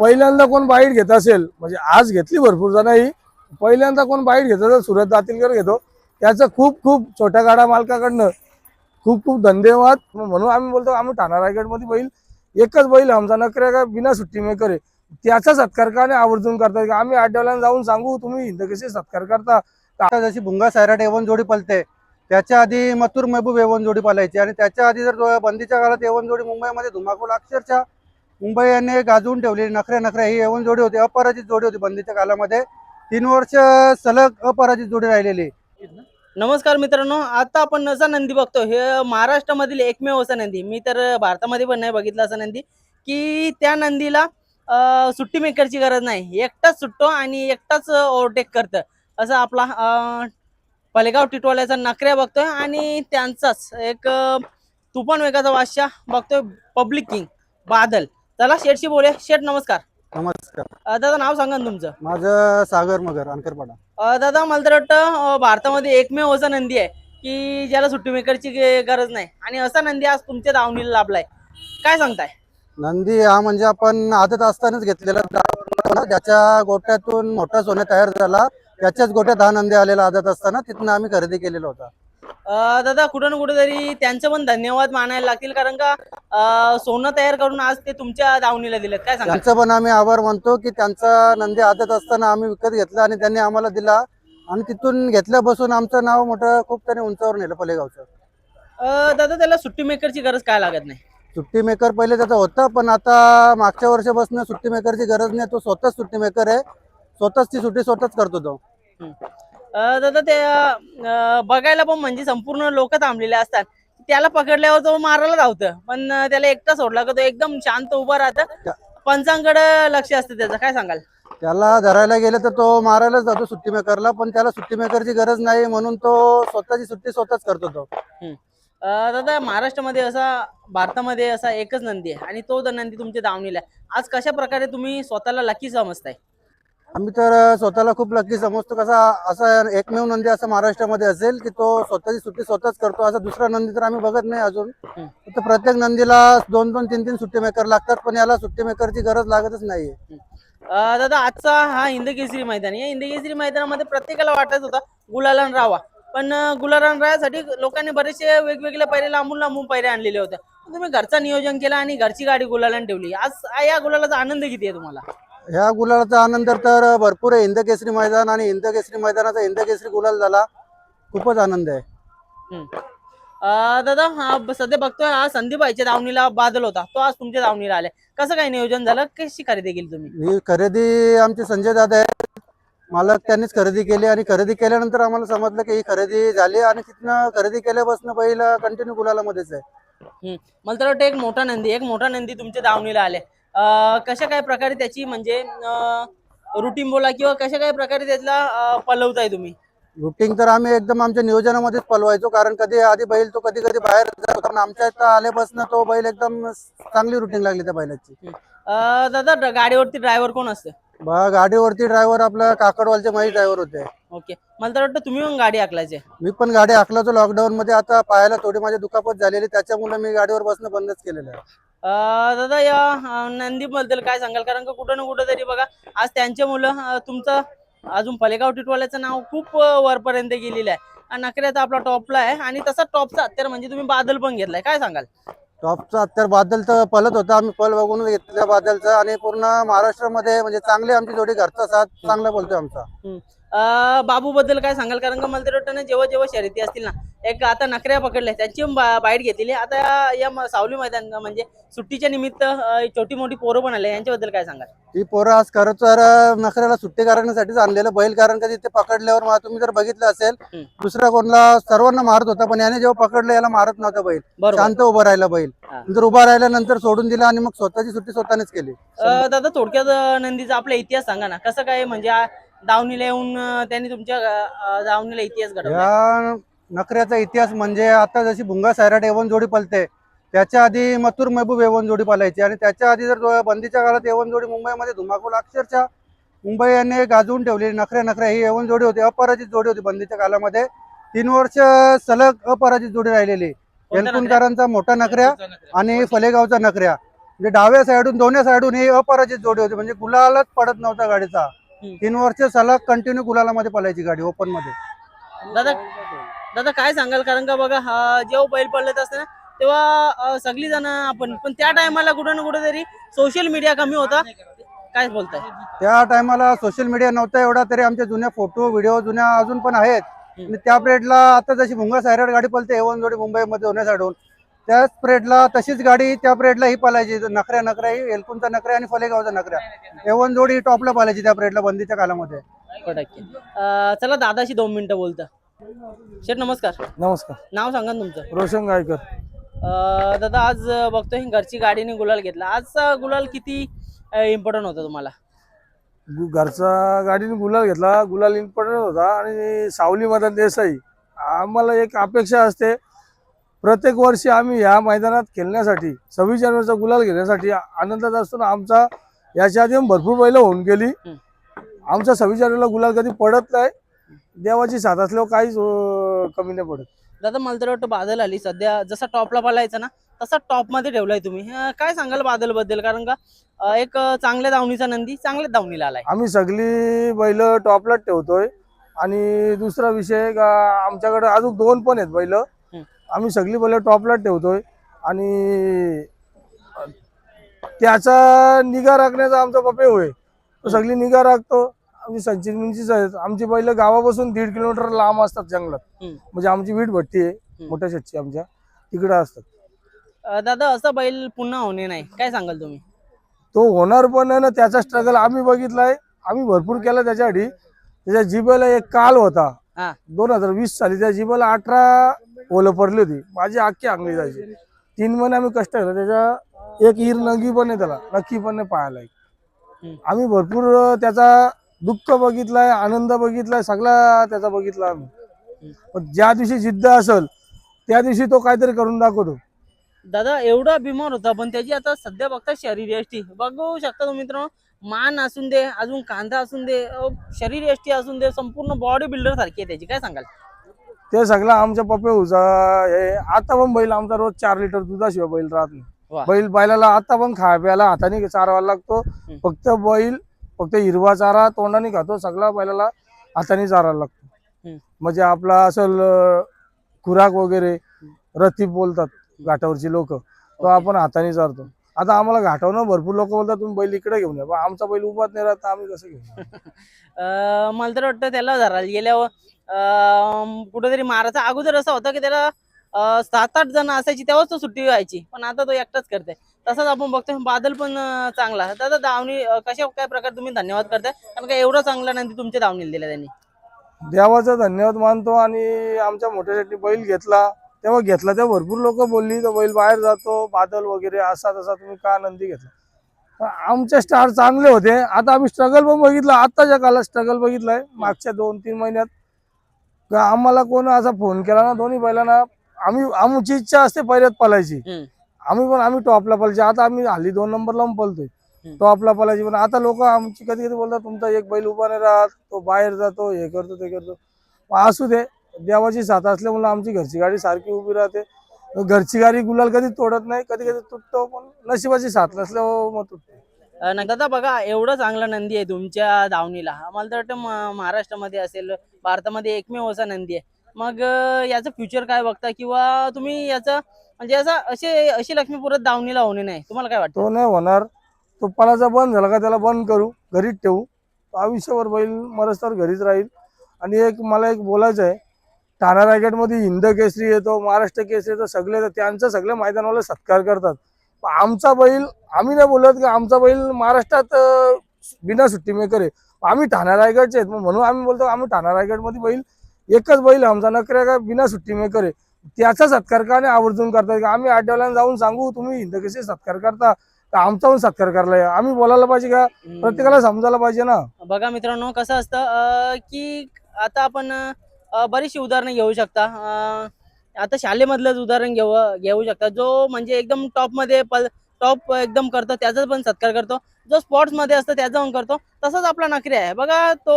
पहिल्यांदा कोण बाईट घेत असेल म्हणजे आज घेतली भरपूर जणही पहिल्यांदा कोण बाईट घेत असेल सुरत दातीलकर घेतो. त्याचं खूप खूप छोट्या गाडा मालकाकडनं खूप खूप धन्यवाद. म्हणून आम्ही बोलतो आम्ही ठाणा रायगडमध्ये बैल एकच बैल आमचा नकऱ्या का बिना सुट्टी मेकर आहे त्याचा सत्कार का नाही आवर्जून करतात का आम्ही आठवड्याला जाऊन सांगू तुम्ही हिंद कसे सत्कार करता? आता जशी भुंगा सैराट एवन जोडी पलते त्याच्या आधी मथुर महबूब एवन जोडी पालायची आणि त्याच्या आधी जर बंदीच्या काळात एवन जोडी मुंबईमध्ये धुमाकूळ अक्षरशः मुंबई गाजवून ठेवलेली नखऱ्या नखऱ्या ही येऊन जोडी होती अपराजित जोडी होती बंदीच्या काळामध्ये तीन वर्ष सलग अपराजित जोडी राहिलेली. नमस्कार मित्रांनो आता आपण असा नंदी बघतो. हे महाराष्ट्रामधील एकमेव असा नंदी. मी तर भारतामध्ये पण नाही बघितला असा नंदी की त्या नंदीला सुट्टी मेकरची गरज नाही. एकटाच सुटतो आणि एकटाच ओव्हरटेक करतं. असं आपला पलेगाव टिटवाल्याचा नकऱ्या बघतोय आणि त्यांचाच एक तुफान वेगाचा बादशाह बघतोय पब्लिक किंग बादल. चला शेठशी बोलूया. शेठ नमस्कार. नमस्कार. अं, दादा नाव सांगा ना तुमचं. माझं सागर मगर अंकरपाडा अ, दादा मला तर वाटतं अ, भारतामध्ये एकमेव असा नंदी आहे की ज्याला सुट्टी मेकरची गे- गरज नाही. आणि असा नंदी आज तुमच्या दावणीला लाभलाय. काय सांगताय? नंदी हा म्हणजे आपण आदत असतानाच घेतलेला होता. ज्याच्या गोट्यातून मोठा सोने तयार झाला त्याच्याच गोट्यात दहा नंदी आलेला आदत असताना तिथनं आम्ही खरेदी केलेला होता. दादा कुठं ना कुठेतरी त्यांचं पण धन्यवाद मानायला लागतील कारण का सोनं तयार करून आज ते तुमच्या दावणीला दिलेत. काय सांगा त्यांचं पण आम्ही आभार मानतो की त्यांचा नंदी आदत असताना आम्ही विकत घेतला आणि त्यांनी आम्हाला दिला. आणि तिथून घेतल्यापासून आमचं नाव मोठं खूप त्याने उंचावर नेलं पलेगावचं. दादा त्याला सुट्टी मेकरची गरज काय लागत नाही? सुट्टी मेकर पहिले त्याचा होता पण आता मागच्या वर्षापासून सुट्टी मेकरची गरज नाही. तो स्वतःच सुट्टी मेकर आहे. स्वतःच ती सुट्टी स्वतःच करतो तो. दादा ते बघायला पण म्हणजे संपूर्ण लोक थांबलेले असतात. त्याला पकडल्यावर तो मारायला धावतं. पण त्याला एकटा सोडला का तो एकदम शांत उभा राहतं. पंचांकडे लक्ष असतं त्याचं. काय सांगाल? त्याला धरायला गेलं तर तो मारायलाच जातो सुट्टी मेकरला पण त्याला सुट्टी मेकरची गरज नाही म्हणून तो स्वतःची सुट्टी स्वतःच करतो तो. दादा महाराष्ट्रामध्ये असा भारतामध्ये असा एकच नंदी आहे. आणि तो नंदी तुमच्या दावणीला आहे. आज कशा प्रकारे तुम्ही स्वतःला लकी समजताय? आम्ही तर स्वतःला खूप लकी समजतो. कसा असा एकमेव नंदी असं महाराष्ट्रामध्ये असेल की तो स्वतःची सुट्टी स्वतःच करतो. असा दुसरा नंदी तर आम्ही बघत नाही अजून. तर प्रत्येक नंदीला दोन दोन तीन तीन सुट्टी मेकर लागतात पण याला सुट्टी मेकरची गरज लागतच नाहीये. दादा आजचा हा हिंद केसरी मैदान या हिंद केसरी मैदानामध्ये प्रत्येकाला वाटत होता गुलालन राहावा. पण गुलालन राहायसाठी लोकांनी बरेचसे वेगवेगळे पैरे लांबून लांबून पैरे आणलेले होते. तुम्ही घरचं नियोजन केलं आणि घरची गाडी गुलालन ठेवली. आज या गुलालाचा आनंद किती आहे तुम्हाला? ह्या गुलालाचा आनंद तर भरपूर आहे. हिंद केसरी मैदान आणि हिंद केसरी मैदानाचा हिंद केसरी गुलाल झाला. खूपच आनंद आहे. अ, दादा हा ब- सध्या बघतोय हा संदीप आईच्या दावणीला बादल होता. तो आज तुमच्या दावणीला आलाय. कसं काय नियोजन झालं? कशी खरेदी केली तुम्ही? ही खरेदी आमचे संजय दादा आहेत. मालक त्यांनीच खरेदी केली आणि खरेदी केल्यानंतर आम्हाला समजलं की ही खरेदी झाली आणि तिथनं खरेदी केल्यापासून पहिला कंटिन्यू गुलालामध्येच आहे. मला तर वाटतं एक मोठा नंदी एक मोठा नंदी तुमच्या दावणीला आले कशा काय प्रकारे त्याची म्हणजे रुटीन बोला किंवा कशा काय प्रकारे त्याला अं, पलवताय तुम्ही? रुटीन तर आम्ही एकदम आमच्या नियोजनामध्येच पलवायचो कारण कधी आधी बैल तो कधी कधी बाहेर जात पण आमच्या इथं आल्यापासून तो बैल एकदम चांगली रुटीन लागली त्या बैलाची. अं, दादा ड- गाडीवरती ड्रायव्हर कोण असतं? बा गाडीवरती ड्रायव्हर आपला काकडवालचे महेश ड्रायव्हर होते. ओके. मला तर वाटतं तुम्ही पण गाडी आखलायचे. मी पण गाडी हाकलाचो लॉकडाऊन मध्ये आता पायाला थोडी माझी दुखापत झालेली त्याच्यामुळे मी गाडीवर बसणं बंदच केलेलं आहे. दादा या अं, नंदीबद्दल काय सांगाल? कारण का कुठं ना कुठं तरी बघा आज त्यांच्या मुलं तुमचं अजून फलेगाव टिटवाल्याचं नाव खूप वरपर्यंत गेलेलं आहे. आणि नकऱ्याचा आपला टॉपला आहे आणि तसा टॉपचा तर म्हणजे तुम्ही बादल पण घेतलाय. काय सांगाल? टॉपचा अत्तर बादल तर पलत होता. आम्ही पल बघून घेतलं बादलचा आणि पूर्ण महाराष्ट्रामध्ये म्हणजे चांगली आमची जोडी घरचा साथ चांगला बोलतोय आमचा. बाबू बद्दल काय सांगाल? कारण का मला तर वाटतं ना जेव्हा जेव्हा शर्यती असतील ना एक आता नकऱ्या पकडल्या त्यांची बाईट घेतलेली. आता या- सावली मैदान म्हणजे सुट्टीच्या निमित्त छोटी मोठी पोरं पण आले यांच्याबद्दल काय सांगाल? ही पोरं आज खरं तर नखऱ्याला सुट्टी करण्यासाठीच आणलेलं बैल कारण का तिथे पकडल्यावर तुम्ही जर बघितलं असेल. दुसऱ्या कोणला सर्वांना मारत होता पण याने जेव्हा पकडलं याला मारत नव्हता बैल. शांत उभं राहिला बैल. नंतर उभा राहिल्यानंतर सोडून दिला आणि मग स्वतःची सुट्टी स्वतःनेच केली. दादा थोडक्यात नंदीचा आपला इतिहास सांगा ना कसं काय म्हणजे दावणीला येऊन त्यांनी तुमच्या अं, दावणीला इतिहास घडवला. या नखऱ्याचा इतिहास म्हणजे आता जशी भुंगा सैराट एवन जोडी पलते त्याच्या आधी मथुर महबूब एवन जोडी पालायची आणि त्याच्या आधी जर जो- बंदीच्या काळात एवन जोडी मुंबईमध्ये धुमाकूळ अक्षरशः मुंबई यांनी गाजवून ठेवलेली नखऱ्या नखऱ्या ही एवन जोडी होती अपराजित जोडी होती बंदीच्या काळामध्ये. तीन वर्ष सलग अपराजित जोडी राहिलेली. कोणत्या मोठा नखऱ्या आणि फलेगावचा नखऱ्या. म्हणजे डाव्या साईडून दोन्ही साईडून ही अपराजित जोडी होती. म्हणजे गुलालच पडत नव्हता गाडीचा. तीन वर्ष सलग कंटिन्यू गुलालामध्ये पळायची गाडी ओपनमध्ये. दादा दादा काय सांगाल? कारण का बघा हा, जेव्हा बैल पडलेत असते ना तेव्हा सगळी जण आपण पण त्या टायमाला कुठं ना कुठेतरी सोशल मीडिया कमी होता. काय बोलताय? त्या टायमाला सोशल मीडिया नव्हता एवढा तरी आमचे जुने फोटो व्हिडिओ जुन्या अजून पण आहेत. आणि त्या पिरियडला आता जशी भुंगा सायराट गाडी पळते एवन जोडी मुंबईमध्ये दोन्ही साईडून त्याच पिरियडला तशीच गाडी त्या पिरियडला ही पळायची नखऱ्या नखऱ्या ही एलकुंचा नखऱ्या आणि फलेगावचा नखऱ्या. एवन जोडी टॉपला पळायची त्या पिरियडला बंदीच्या कालामध्ये. टक्के. चला दादाशी दोन मिनिटं बोलता. शेठ नमस्कार. नमस्कार. नाव सांगा ना तुमचं. रोशन गायकर. अं, दादा आज बघतोय घरची गाडीने गुलाल घेतला. आजचा गुलाल किती इम्पॉर्टंट होता तुम्हाला? गु- घरचा गाडीने गुलाल घेतला. गुलाल इम्पॉर्टंट होता. आणि सावली मदन देसाई. आम्हाला एक अपेक्षा असते. प्रत्येक वर्षी आम्ही ह्या मैदानात खेळण्यासाठी सव्वीस जानेवारीचा गुलाल घेण्यासाठी आनंदात असतो ना आमचा याच्या आधी भरपूर बैल होऊन गेली. आमचा सव्वीस जानेवारीला गुलाल कधी पडत नाही. देवाची साथ असल्यावर काहीच कमी नाही पडत. दादा मला तर वाटतं बादल आली. सध्या जसा टॉपला पळायचा ना तसा टॉपमध्ये ठेवलाय तुम्ही. काय सांगाल बादलबद्दल कारण का एक चांगल्या दावणीचा नंदी चांगल्याच दावणीला आलाय. आम्ही सगळी बैल टॉपलाच ठेवतोय. आणि दुसरा विषय का आमच्याकडे अजून दोन पण आहेत बैल. आम्ही सगळी बैल टॉपलाच ठेवतोय आणि त्याचा निगा राखण्याचा आमचा पपे होय. तो सगळी निगा राखतो. आमची संचिनीचीच आहेत आमची बैल गावापासून दीड किलोमीटर लांब असतात जंगलात. म्हणजे आमची वीट भट्टी आहे मोठ्या शेतची आमच्या. तिकडे असतात. अं, दादा असा बैल पुन्हा होणे नाही. काय सांगाल तुम्ही? तो होणार पण आहे ना त्याचा स्ट्रगल आम्ही बघितलाय. आम्ही भरपूर केला त्याच्यासाठी. त्याच्या जिबेला एक काल होता. हा. दोन हजार वीस साली त्या जिबेला अठरा ओलं पडली होती. माझी अख्खी अंगली जायची. तीन महिने आम्ही कष्ट केलं त्याच्या एक ईर नंगी पण आहे त्याला. नक्की पण नाही पाहायला. आम्ही भरपूर त्याचा दुःख बघितलाय आनंद बघितलाय सगळा त्याचा बघितला आम्ही. पण ज्या दिवशी जिद्द असेल त्या दिवशी तो काहीतरी करून दाखवतो. दादा एवढा बिमार होता पण त्याची आता सध्या बघता शरीर यष्टी. बघू शकता तुम्ही मित्रांनो मान असून दे अजून कांदा असून दे शरीर यष्टी असून दे संपूर्ण बॉडी बिल्डर सारखी आहे त्याची. काय सांगाल? ते सगळं आमच्या पप्पे हुजा हे आता पण बैल आमचा रोज चार लिटर दुधाशिवाय बैल राहत. नाही. बैल बैलाला आता पण खाया प्यायला हाताने चारावा लागतो. फक्त बैल फक्त हिरवा चारा तोंडाने खातो सगळा बैलाला हाताने चारायला लागतो. म्हणजे आपला असल खुराक वगैरे रतीप बोलतात घाटावरची लोक तो आपण हाताने चारतो. आता आम्हाला घाटावनं भरपूर लोक बोलतात तुम्ही बैल इकडे घेऊन या. पण आमचा बैल उभाच नाही राहत आम्ही कसं घेऊ अं, मला तर वाटतं त्याला धरायला गेल्यावर अं, कुठेतरी मारायचा अगोदर असं होतं की त्याला सात आठ जण असायची तेव्हाच तो सुट्टी व्हायची. पण आता तो एकटाच करते तसंच आपण बघतोय बादल पण अं, चांगला. दादा दावणी अं, कशा काय प्रकारे तुम्ही धन्यवाद करताय? कारण का एवढा चांगला नंदी तुमच्या दावणीला दिला त्यांनी. देवाचा धन्यवाद मानतो आणि आमच्या मोठ्यासाठी बैल घेतला. तेव्हा घेतला तेव्हा भरपूर लोक बोलली तर बैल बाहेर जातो बादल वगैरे असा तसा तुम्ही का आनंदी घेतला? आमचे स्टार चांगले होते. आता आम्ही स्ट्रगल पण बघितला. आत्ताच्या काळात स्ट्रगल बघितलाय. मागच्या दोन तीन महिन्यात. आम्हाला कोण असा फोन केला ना दोन्ही बैलांना. आम्ही आमची इच्छा असते पहिल्यात हम्म. आम्ही पण आम्ही टॉपला पळायची आता आम्ही हल्ली दोन नंबर लावून हम्म. टॉपला पळायची पण आता लोक आमची कधी कधी बोलतात तुमचा एक बैल उभा नाही राहत. तो बाहेर जातो हे करतो ते करतो. असू दे. देवाची साथ असल्यामुळे आमची घरची गाडी सारखी उभी राहते. घरची गाडी गुलाल कधी तोडत नाही कधी कधी तुटतो पण नशिबाची साथ नसल्यावर मग तुटतो. नाही, दादा बघा एवढा चांगला नंदी आहे तुमच्या दावणीला. मला तर वाटतं महाराष्ट्रामध्ये असेल भारतामध्ये एकमेव असा नंदी आहे. मग याचं फ्युचर काय बघता? किंवा तुम्ही याचं म्हणजे असं असे अशी लक्ष्मीपुरात दावणीला होणे नाही. तुम्हाला काय वाटतं? तो नाही होणार. तो पळाचा बंद झाला का त्याला बंद करू घरीच ठेवू. आयुष्यभर बैल मरस्तर घरीच राहील. आणि एक मला एक बोलायचं आहे. ठाणा रायगडमध्ये हिंद केसरी येतो महाराष्ट्र केसरी येतो सगळे त्यांचं सगळे मैदानावाले सत्कार करतात. आमचा बैल आम्ही नाही बोलत की आमचा बैल महाराष्ट्रात बिना सुट्टी मेकर आहे. आम्ही ठाणा रायगडचे आहेत. मग म्हणून आम्ही बोलतो आम्ही ठाणा रायगडमध्ये बैल एकच बैल आमचा नकऱ्या का बिना सुट्टी मेकर आहे. त्याचा सत्कार का नाही आवर्जून करतात का आम्ही आठवड्याला जाऊन सांगू तुम्ही हिंद केसरी सत्कार करता. तर आमचा पण सत्कार करायला आम्ही बोलायला पाहिजे का. प्रत्येकाला समजायला पाहिजे ना. बघा मित्रांनो कसं असतं की आता आपण बरीचशी उदाहरणं घेऊ शकता. आता शालेमधलंच उदाहरण घेऊ घेऊ शकता. जो म्हणजे एकदम टॉपमध्ये टॉप एकदम करतो त्याचा पण सत्कार करतो. जो स्पोर्ट्समध्ये असतो त्याचा पण करतो. तसाच आपला नखरे आहे. बघा तो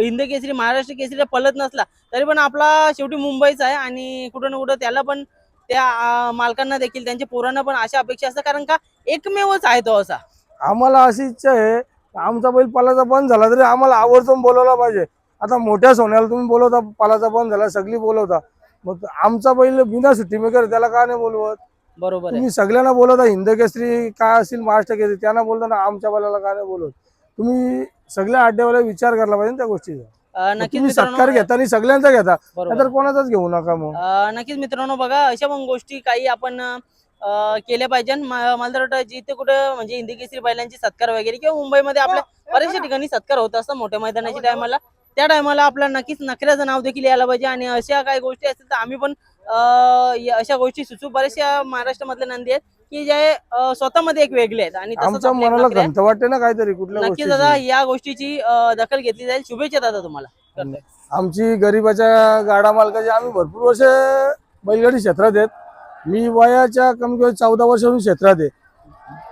हिंद केसरी महाराष्ट्र केसरी पलत नसला तरी पण आपला शेवटी मुंबईचा आहे आणि कुठं ना कुठं त्याला पण त्या मालकांना देखील त्यांच्या पोरांना पण अशा अपेक्षा असतात. कारण का एकमेवच आहे तो असा. आम्हाला अशी इच्छा आहे आमचा बैल पलाचा बंद झाला तरी आम्हाला आवर्जून बोलवला पाहिजे. आता मोठ्या सोन्याला तुम्ही बोलवता पालाचा बंद झाला सगळी बोलवता. मग आमचा बैल बिना सुट्टी मेकर त्याला का नाही बोलवत? बरोबर तुम्ही सगळ्यांना बोलवता हिंद केसरी काय असेल महाराष्ट्र केसरी त्यांना बोलताना आमच्या बैलाला का नाही बोलवत? तुम्ही सगळ्या अड्ड्यावाला विचार करायला पाहिजे ना त्या गोष्टीचा. नक्कीच तुम्ही सत्कार घेता आणि सगळ्यांचा घेता नाहीतर कोणाचाच घेऊ नका मग. नक्कीच मित्रांनो बघा अशा पण गोष्टी काही आपण केल्या पाहिजे. मला तर वाटतं जिथे कुठं म्हणजे हिंदी केसरी बैलांची सत्कार वगैरे किंवा मुंबईमध्ये आपल्या बऱ्याचशा ठिकाणी सत्कार होत असतात मोठ्या मैदानाच्या टायमाला त्या टायमाला आपला नक्कीच नखऱ्याचं नाव देखील यायला पाहिजे आणि अशा काही गोष्टी असतील तर आम्ही पण अशा गोष्टी सुचू. बऱ्याचशा महाराष्ट्रामधल्या नंदी आहेत की जे स्वतःमध्ये एक वेगळे आहेत आणि तसंच आमच्या आपल्या मनाला नखऱ्या- खंत वाटते ना काहीतरी कुठल्या नक्कीच दादा या गोष्टीची दखल घेतली जाईल. शुभेच्छा दादा तुम्हाला. आमची गरीबाच्या गाडा मालकाची आम्ही भरपूर वर्ष बैलगाडी क्षेत्रात आहेत. मी वयाच्या कमी कमी चौदा वर्षापासून क्षेत्रात आहे.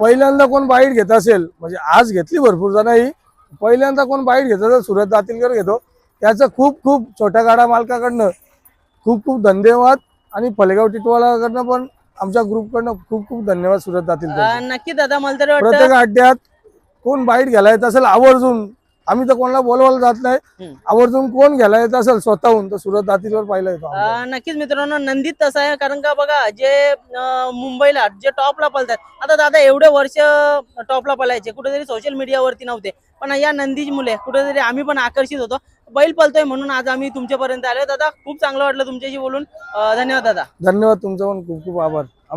पहिल्यांदा कोण बाईट घेत असेल म्हणजे आज घेतली भरपूर जणांनी पहिल्यांदा कोण बाईट घेत असेल सुरत दातीलकर घेतो. त्याचं खूप खूप छोट्या गाडा मालकाकडनं खूप खूप धन्यवाद. आणि फलेगाव टिटवालाकडनं पण आमच्या ग्रुपकडनं खूप खूप धन्यवाद सुरत दातीलकर नक्की दादा मला तर प्रत्येक अड्ड्यात कोण बाईट घ्यायला येत असेल आवर्जून आम्ही तर कोणाला बोलवायला जात नाही. आवर्जून कोण घ्यायला येत असेल स्वतःहून तर सुरत दातीवर पाहिलं येतो नक्कीच मित्रांनो नंदीत तसं आहे कारण का बघा जे मुंबईला जे टॉपला पळतात आता दादा एवढे वर्ष टॉपला पळायचे कुठेतरी सोशल मीडियावरती नव्हते. पण या नंदीची मुले कुठेतरी आम्ही पण आकर्षित होतो. बैल पळतोय म्हणून आज आम्ही तुमच्यापर्यंत आलो दादा खूप चांगलं वाटलं तुमच्याशी बोलून. धन्यवाद दादा. धन्यवाद तुमचा पण खूप खूप आभार.